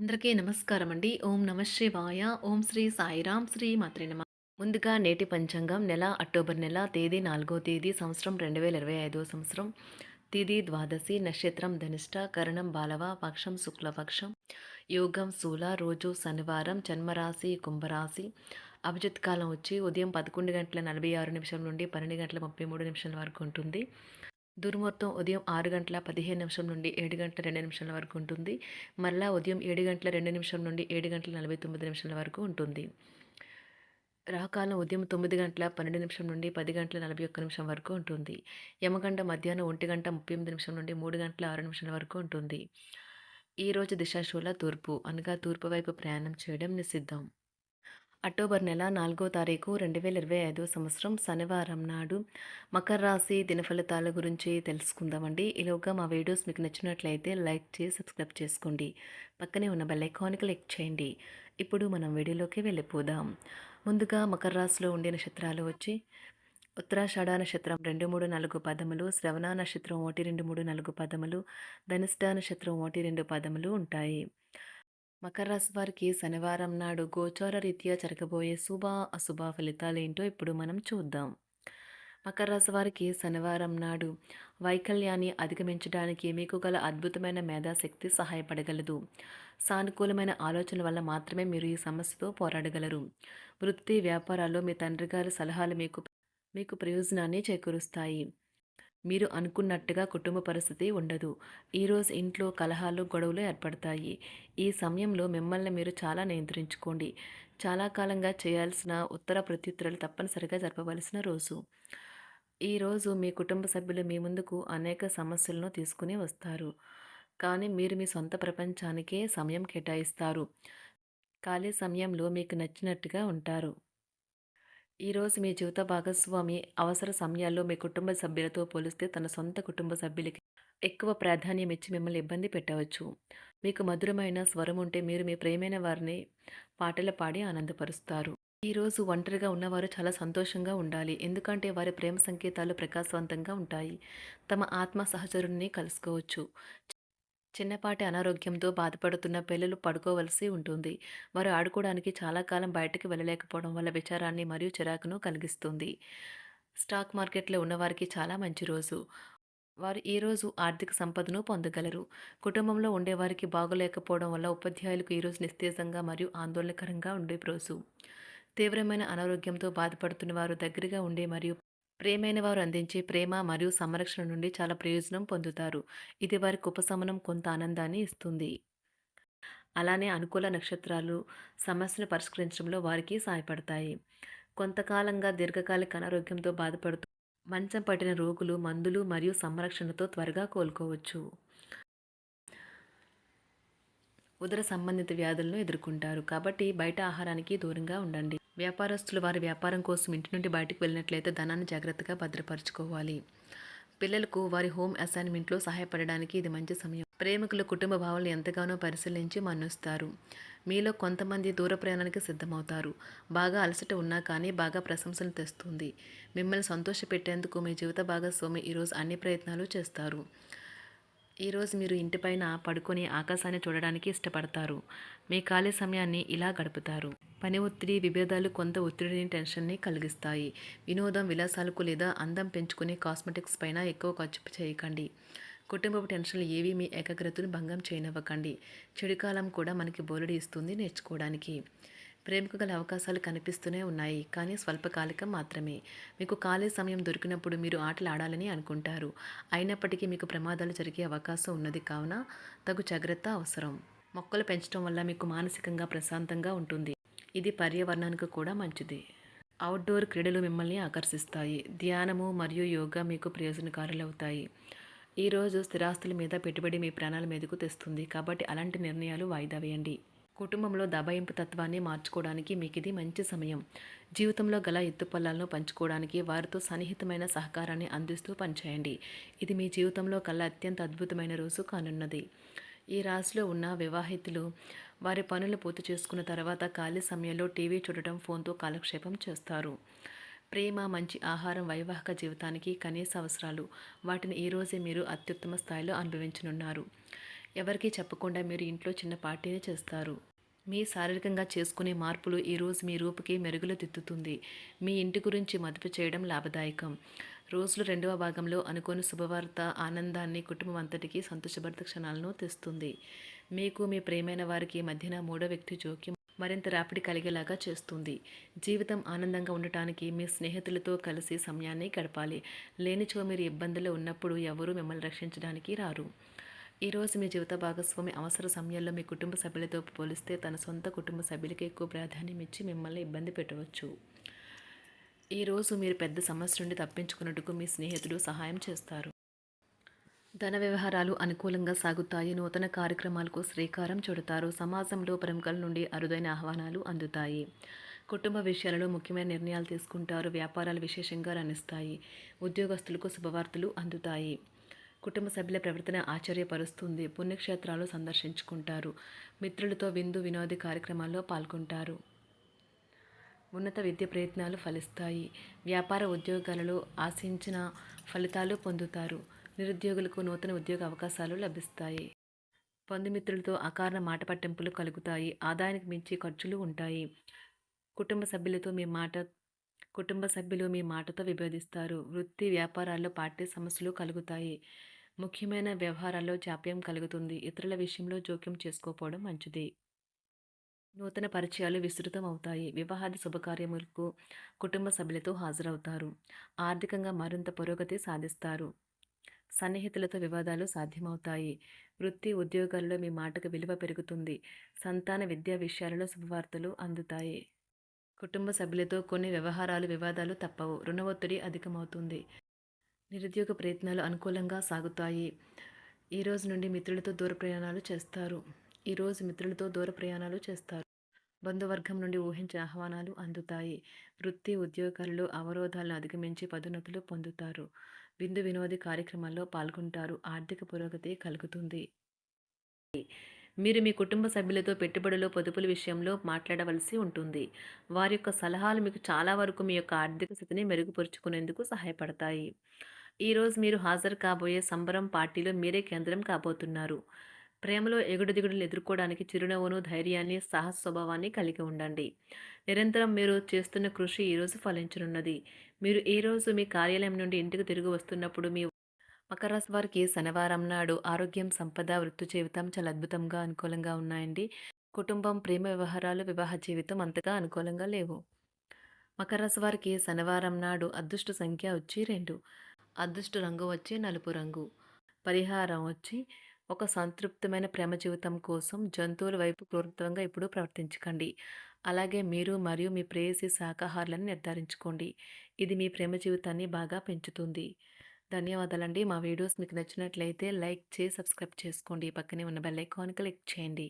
అందరికీ నమస్కారం అండి ఓం నమ శివాయ. ఓం శ్రీ సాయిరాం. శ్రీ మాత్రే నమ. ముందుగా నేటి పంచాంగం నెల అక్టోబర్ నెల తేదీ నాలుగో తేదీ సంవత్సరం రెండు వేల ఇరవై ఐదో సంవత్సరం. తిది ద్వాదశి నక్షత్రం ధనిష్ట కరణం బాలవ పక్షం శుక్లపక్షం యోగం శూల రోజు శనివారం జన్మరాశి కుంభరాశి. అభిజిత్ కాలం వచ్చి ఉదయం పదకొండు గంటల నలభై ఆరు నిమిషం నుండి పన్నెండు గంటల ముప్పై మూడు నిమిషాల వరకు ఉంటుంది. దుర్ముహూర్తం ఉదయం ఆరు గంటల పదిహేను నిమిషం నుండి ఏడు గంటల రెండు నిమిషాల వరకు ఉంటుంది. మరలా ఉదయం ఏడు గంటల రెండు నిమిషం నుండి ఏడు గంటల నలభై తొమ్మిది నిమిషాల వరకు ఉంటుంది. రాకాలం ఉదయం తొమ్మిది గంటల పన్నెండు నిమిషం నుండి పది గంటల నలభై ఒక్క నిమిషం వరకు ఉంటుంది. యమగంట మధ్యాహ్నం ఒంటి గంట ముప్పై ఎనిమిది నిమిషం నుండి మూడు గంటల ఆరు నిమిషాల వరకు ఉంటుంది. ఈరోజు దిశాశూల తూర్పు అనగా తూర్పు వైపు ప్రయాణం చేయడం నిషిద్ధం. అక్టోబర్ నెల నాలుగో తారీఖు రెండు వేల ఇరవై ఐదో సంవత్సరం శనివారం నాడు మకర రాశి దినఫలితాల గురించి తెలుసుకుందామండి. ఈలోగా మా వీడియోస్ మీకు నచ్చినట్లయితే లైక్ చేసి సబ్స్క్రైబ్ చేసుకోండి. పక్కనే ఉన్న బెల్ ఐకాన్కి క్లిక్ చేయండి. ఇప్పుడు మనం వీడియోలోకి వెళ్ళిపోదాం. ముందుగా మకర రాశిలో ఉండే నక్షత్రాలు వచ్చి ఉత్తరాషాఢ నక్షత్రం రెండు మూడు నాలుగు పదములు శ్రవణ నక్షత్రం ఒకటి రెండు మూడు నాలుగు పదములు ధనిష్ట నక్షత్రం ఒకటి రెండు పదములు ఉంటాయి. మకర రాశి వారికి శనివారం నాడు గోచార రీత్యా జరగబోయే శుభ అశుభ ఫలితాలు ఏంటో ఇప్పుడు మనం చూద్దాం. మకర రాశి వారికి శనివారం నాడు వైకల్యాన్ని అధిగమించడానికి మీకు గల అద్భుతమైన మేధాశక్తి సహాయపడగలదు. సానుకూలమైన ఆలోచనల వల్ల మాత్రమే మీరు ఈ సమస్యతో పోరాడగలరు. వృత్తి వ్యాపారాల్లో మీ తండ్రి గారి సలహాలు మీకు మీకు ప్రయోజనాన్ని చేకూరుస్తాయి. మీరు అనుకున్నట్టుగా కుటుంబ పరిస్థితి ఉండదు. ఈరోజు ఇంట్లో కలహాలు గొడవలు ఏర్పడతాయి. ఈ సమయంలో మిమ్మల్ని మీరు చాలా నియంత్రించుకోండి. చాలా కాలంగా చేయాల్సిన ఉత్తర ప్రత్యుత్తరాలు తప్పనిసరిగా జరపవలసిన రోజు. ఈరోజు మీ కుటుంబ సభ్యులు మీ ముందుకు అనేక సమస్యలను తీసుకుని వస్తారు. కానీ మీరు మీ సొంత ప్రపంచానికే సమయం కేటాయిస్తారు. ఖాళీ సమయంలో మీకు నచ్చినట్టుగా ఉంటారు. ఈరోజు మీ జీవిత భాగస్వామి అవసర సమయాల్లో మీ కుటుంబ సభ్యులతో పోలిస్తే తన సొంత కుటుంబ సభ్యులకి ఎక్కువ ప్రాధాన్యం ఇచ్చి మిమ్మల్ని ఇబ్బంది పెట్టవచ్చు. మీకు మధురమైన స్వరం ఉంటే మీరు మీ ప్రేమైన వారిని పాటలు పాడి ఆనందపరుస్తారు. ఈరోజు ఒంటరిగా ఉన్నవారు చాలా సంతోషంగా ఉండాలి. ఎందుకంటే వారి ప్రేమ సంకేతాలు ప్రకాశవంతంగా ఉంటాయి. తమ ఆత్మ సహచరుణ్ణి కలుసుకోవచ్చు. చిన్నపాటి అనారోగ్యంతో బాధపడుతున్న పిల్లలు పడుకోవలసి ఉంటుంది. వారు ఆడుకోవడానికి చాలా కాలం బయటకు వెళ్ళలేకపోవడం వల్ల విచారాన్ని మరియు చిరాకును కలిగిస్తుంది. స్టాక్ మార్కెట్లో ఉన్నవారికి చాలా మంచి రోజు. వారు ఈరోజు ఆర్థిక సంపదను పొందగలరు. కుటుంబంలో ఉండేవారికి బాగోలేకపోవడం వల్ల ఉపాధ్యాయులకు ఈరోజు నిస్తేజంగా మరియు ఆందోళనకరంగా ఉండే రోజు. తీవ్రమైన అనారోగ్యంతో బాధపడుతున్న వారు దగ్గరగా ఉండే మరియు ప్రేమైన వారు అందించే ప్రేమ మరియు సంరక్షణ నుండి చాలా ప్రయోజనం పొందుతారు. ఇది వారికి ఉపశమనం కొంత ఆనందాన్ని ఇస్తుంది. అలానే అనుకూల నక్షత్రాలు సమస్యను పరిష్కరించడంలో వారికి సహాయపడతాయి. కొంతకాలంగా దీర్ఘకాలిక అనారోగ్యంతో బాధపడుతూ మంచం పట్టిన రోగులు మందులు మరియు సంరక్షణతో త్వరగా కోలుకోవచ్చు. ఉదర సంబంధిత వ్యాధులను ఎదుర్కొంటారు. కాబట్టి బయట ఆహారానికి దూరంగా ఉండండి. వ్యాపారస్తులు వారి వ్యాపారం కోసం ఇంటి నుండి బయటకు వెళ్ళినట్లయితే ధనాన్ని జాగ్రత్తగా భద్రపరచుకోవాలి. పిల్లలకు వారి హోమ్ అసైన్మెంట్లో సహాయపడడానికి ఇది మంచి సమయం. ప్రేమికుల కుటుంబ భావాలను ఎంతగానో పరిశీలించి మన్నుస్తారు. మీలో కొంతమంది దూర ప్రయాణానికి సిద్ధమవుతారు. బాగా అలసట ఉన్నా కానీ బాగా ప్రశంసలు తెస్తుంది. మిమ్మల్ని సంతోషపెట్టేందుకు మీ జీవిత భాగస్వామి ఈరోజు అన్ని ప్రయత్నాలు చేస్తారు. ఈరోజు మీరు ఇంటిపైన పడుకొని ఆకాశాన్ని చూడడానికి ఇష్టపడతారు. మీ ఖాళీ సమయాన్ని ఇలా గడుపుతారు. పని ఒత్తిడి విభేదాలు కొంత ఒత్తిడిని టెన్షన్ని కలిగిస్తాయి. వినోదం విలాసాలకు లేదా అందం పెంచుకునే కాస్మెటిక్స్ పైన ఎక్కువ ఖర్చు చేయకండి. కుటుంబపు టెన్షన్లు ఏవి మీ ఏకాగ్రతను భంగం చేయనివ్వకండి. చెడుకాలం కూడా మనకి బోలడి ఇస్తుంది నేర్చుకోవడానికి. ప్రేమకు గల అవకాశాలు కనిపిస్తూనే ఉన్నాయి కానీ స్వల్పకాలికం మాత్రమే. మీకు ఖాళీ సమయం దొరికినప్పుడు మీరు ఆటలు ఆడాలని అనుకుంటారు. అయినప్పటికీ మీకు ప్రమాదాలు జరిగే అవకాశం ఉన్నది కావున తగు జాగ్రత్త అవసరం. మొక్కలు పెంచడం వల్ల మీకు మానసికంగా ప్రశాంతంగా ఉంటుంది. ఇది పర్యావరణానికి కూడా మంచిది. అవుట్డోర్ క్రీడలు మిమ్మల్ని ఆకర్షిస్తాయి. ధ్యానము మరియు యోగా మీకు ప్రయోజనకారులవుతాయి. ఈరోజు స్థిరాస్తుల మీద పెట్టుబడి మీ ప్రాణాల మీదకు తెస్తుంది. కాబట్టి అలాంటి నిర్ణయాలు వాయిదా వేయండి. కుటుంబంలో దబాయింపు తత్వాన్ని మార్చుకోవడానికి మీకు ఇది మంచి సమయం. జీవితంలో గల ఎత్తుపల్లాలను పంచుకోవడానికి వారితో సన్నిహితమైన సహకారాన్ని అందిస్తూ పనిచేయండి. ఇది మీ జీవితంలో కల్లా అత్యంత అద్భుతమైన రోజు కానున్నది. ఈ రాశిలో ఉన్న వివాహితులు వారి పనులు పూర్తి చేసుకున్న తర్వాత ఖాళీ సమయంలో టీవీ చూడటం ఫోన్తో కాలక్షేపం చేస్తారు. ప్రేమ మంచి ఆహారం వైవాహిక జీవితానికి కనీస అవసరాలు. వాటిని ఈరోజే మీరు అత్యుత్తమ స్థాయిలో అనుభవించనున్నారు. ఎవరికీ చెప్పకుండా మీరు ఇంట్లో చిన్న పార్టీని చేస్తారు. మీ శారీరకంగా చేసుకునే మార్పులు ఈరోజు మీ రూపుకి మెరుగులు దిద్దుతుంది మీ ఇంటి గురించి మదుపు చేయడం లాభదాయకం. రోజులు రెండవ భాగంలో అనుకోని శుభవార్త ఆనందాన్ని కుటుంబం అంతటికి సంతోషభరిత క్షణాలను తెస్తుంది. మీకు మీ ప్రేమైన వారికి మధ్యన మూడో వ్యక్తి జోక్యం మరింత రాపిడి కలిగేలాగా చేస్తుంది. జీవితం ఆనందంగా ఉండటానికి మీ స్నేహితులతో కలిసి సమయాన్ని గడపాలి. లేనిచో మీరు ఇబ్బందులు ఉన్నప్పుడు ఎవరూ మిమ్మల్ని రక్షించడానికి రారు. ఈరోజు మీ జీవిత భాగస్వామి అవసర సమయంలో మీ కుటుంబ సభ్యులతో పోలిస్తే తన సొంత కుటుంబ సభ్యులకి ఎక్కువ ప్రాధాన్యం ఇచ్చి మిమ్మల్ని ఇబ్బంది పెట్టవచ్చు. ఈరోజు మీరు పెద్ద సమస్య నుండి తప్పించుకున్నట్టుకు మీ స్నేహితుడు సహాయం చేస్తారు. ధన వ్యవహారాలు అనుకూలంగా సాగుతాయి. నూతన కార్యక్రమాలకు శ్రీకారం చుడతారు. సమాజంలో ప్రముఖుల నుండి అరుదైన ఆహ్వానాలు అందుతాయి. కుటుంబ విషయాలలో ముఖ్యమైన నిర్ణయాలు తీసుకుంటారు. వ్యాపారాలు విశేషంగా రణిస్తాయి ఉద్యోగస్తులకు శుభవార్తలు అందుతాయి. కుటుంబ సభ్యుల ప్రవర్తన ఆశ్చర్యపరుస్తుంది. పుణ్యక్షేత్రాలు సందర్శించుకుంటారు. మిత్రులతో విందు వినోది కార్యక్రమాల్లో పాల్గొంటారు. ఉన్నత విద్య ప్రయత్నాలు ఫలిస్తాయి. వ్యాపార ఉద్యోగాలలో ఆశించిన ఫలితాలు పొందుతారు. నిరుద్యోగులకు నూతన ఉద్యోగ అవకాశాలు లభిస్తాయి. బంధుమిత్రులతో అకారణ మాట పట్టింపులు కలుగుతాయి. ఆదాయానికి మించి ఖర్చులు ఉంటాయి. కుటుంబ సభ్యులతో మీ మాట కుటుంబ సభ్యులు మీ మాటతో విభేదిస్తారు. వృత్తి వ్యాపారాల్లో పార్టీ సమస్యలు కలుగుతాయి. ముఖ్యమైన వ్యవహారాల్లో జాప్యం కలుగుతుంది. ఇతరుల విషయంలో జోక్యం చేసుకోపోవడం మంచిది. నూతన పరిచయాలు విస్తృతం అవుతాయి. వివాహాది శుభకార్యములకు కుటుంబ సభ్యులతో హాజరవుతారు. ఆర్థికంగా మరింత పురోగతి సాధిస్తారు. సన్నిహితులతో వివాదాలు సాధ్యమవుతాయి. వృత్తి ఉద్యోగాల్లో మీ మాటకు విలువ పెరుగుతుంది. సంతాన విద్యా విషయాలలో శుభవార్తలు అందుతాయి. కుటుంబ సభ్యులతో కొన్ని వ్యవహారాలు వివాదాలు తప్పవు. రుణ ఒత్తిడి అధికమవుతుంది. నిరుద్యోగ ప్రయత్నాలు అనుకూలంగా సాగుతాయి. ఈరోజు నుండి మిత్రులతో దూర ప్రయాణాలు చేస్తారు. ఈరోజు మిత్రులతో దూర ప్రయాణాలు చేస్తారు. బంధువర్గం నుండి ఊహించే ఆహ్వానాలు అందుతాయి. వృత్తి ఉద్యోగాల్లో అవరోధాలను అధిగమించి పదోన్నతులు పొందుతారు. విందు వినోది కార్యక్రమాల్లో పాల్గొంటారు. ఆర్థిక పురోగతి కలుగుతుంది. మీరు మీ కుటుంబ సభ్యులతో పెట్టుబడులు పొదుపుల విషయంలో మాట్లాడవలసి ఉంటుంది. వారి యొక్క సలహాలు మీకు చాలా వరకు మీ యొక్క ఆర్థిక స్థితిని మెరుగుపరుచుకునేందుకు సహాయపడతాయి. ఈరోజు మీరు హాజరు కాబోయే సంబరం పార్టీలో మీరే కేంద్రం కాబోతున్నారు. ప్రేమలో ఎగుడు దిగుడులు ఎదుర్కోవడానికి చిరునవ్వును ధైర్యాన్ని సాహస స్వభావాన్ని కలిగి ఉండండి. నిరంతరం మీరు చేస్తున్న కృషి ఈరోజు ఫలించనున్నది. మీరు ఈరోజు మీ కార్యాలయం నుండి ఇంటికి తిరిగి వస్తున్నప్పుడు మీ మకర రాశి వారికి శనివారం నాడు ఆరోగ్యం సంపద వృత్తి జీవితం చాలా అద్భుతంగా అనుకూలంగా ఉన్నాయండి. కుటుంబం ప్రేమ వ్యవహారాలు వివాహ జీవితం అంతగా అనుకూలంగా లేవు. మకర రాశి వారికి శనివారం నాడు అదృష్ట సంఖ్య వచ్చి రెండు. అదృష్ట రంగు వచ్చి నలుపు రంగు. పరిహారం వచ్చి ఒక సంతృప్తమైన ప్రేమ జీవితం కోసం జంతువుల వైపు క్రూరత్వంగా ఇప్పుడు ప్రవర్తించకండి. అలాగే మీరు మరియు మీ ప్రేయసి శాకాహారులను నిర్ధారించుకోండి. ఇది మీ ప్రేమ జీవితాన్ని బాగా పెంచుతుంది. ధన్యవాదాలండి. మా వీడియోస్ మీకు నచ్చినట్లయితే లైక్ చేసి సబ్స్క్రైబ్ చేసుకోండి. పక్కనే ఉన్న బెల్ ఐకాన్ క్లిక్ చేయండి.